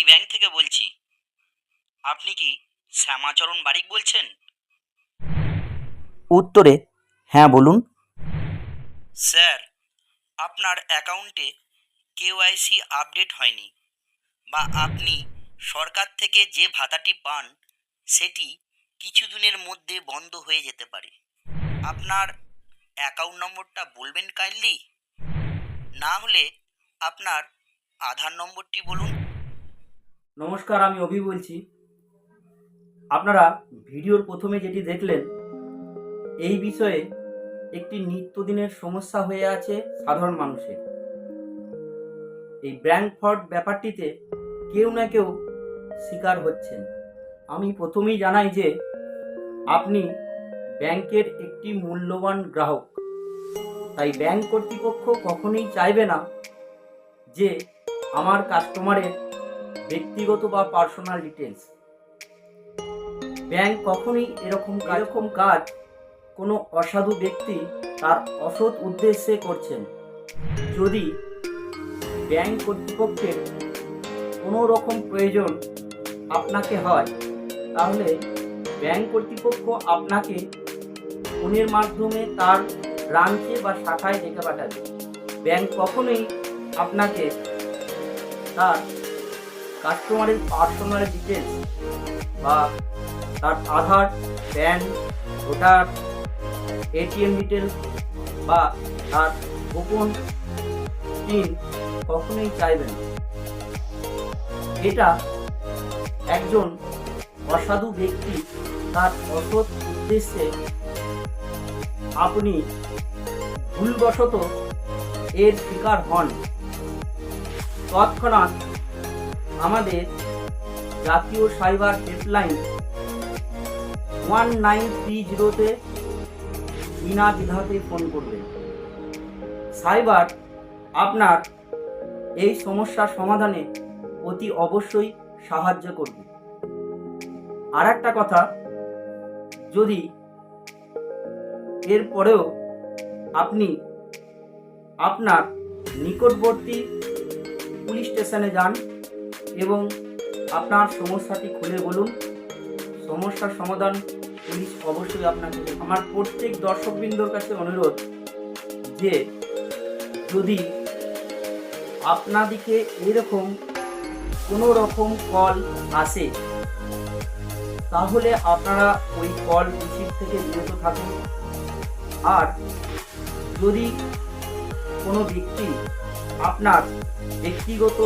আমি ব্যাংক থেকে বলছি। আপনি কি শ্যামাচরণ বারিক বলছেন? উত্তরে হ্যাঁ বলুন। স্যার আপনার অ্যাকাউন্টে কেওয়াইসি আপডেট হয়নি বা আপনি সরকার থেকে যে ভাতাটি পান সেটি কিছুদিনের মধ্যে বন্ধ হয়ে যেতে পারে। আপনার অ্যাকাউন্ট নম্বরটা বলবেন কাইন্ডলি? না হলে আপনার আধার নম্বরটি বলুন। নমস্কার, আমি অভি বলছি। আপনারা ভিডিওর প্রথমে যেটি দেখলেন, এই বিষয়ে একটি নিত্যদিনের সমস্যা হয়ে আছে সাধারণ মানুষের। এই ব্যাংক ফ্রড ব্যাপারটিতে কেউ না কেউ শিকার হচ্ছেন। আমি প্রথমেই জানাই যে, আপনি ব্যাংকের একটি মূল্যবান গ্রাহক। তাই ব্যাংক কর্তৃপক্ষ কখনোই চাইবে না যে, আমার কাস্টমারের ব্যক্তিগত বা পার্সোনাল ডিটেলস ব্যাংক কখনোই এরকম এরকম কাজ কোনো অসাধু ব্যক্তি তার অসৎ উদ্দেশ্যে করছেন। যদি ব্যাংক কর্তৃপক্ষের কোনো রকম প্রয়োজন আপনাকে হয়, তাহলে ব্যাংক কর্তৃপক্ষ আপনাকে ফোনের মাধ্যমে তার ব্রাঞ্চে বা শাখায় ডেকে পাঠাবে। ব্যাংক কখনোই আপনাকে তার কাস্টমারের পার্সোনাল ডিটেলস বা তার Aadhaar PAN voter ATM details বা তার গোপন পিন কখনোই চাইবেন না। এটা একজন অসাধু ব্যক্তি তার অসৎ উদ্দেশ্যে আপনি ভুলবশত এর শিকার হন তৎক্ষণাৎ আমাদের জাতীয় cyber helpline one nine three জিরোতে বিনা দ্বিধাতে ফোন করবেন সাইবার আপনার এই সমস্যার সমাধানে অতি অবশ্যই সাহায্য করবে। আর একটা কথা, যদি এরপরেও আপনি আপনার নিকটবর্তী পুলিশ স্টেশনে যান এবং আপনার সমস্যাটি খুলে বলুন। সমস্যার সমাধান পুলিশ অবশ্যই আপনাকে আমার প্রত্যেক দর্শকবৃন্দর কাছে অনুরোধ যে, যদি আপনাদিকে এরকম কোনো রকম কল আসে, তাহলে আপনারা ওই কল রিসিভ থেকে বিরত থাকুন। আর যদি কোনো ব্যক্তি আপনার ব্যক্তিগত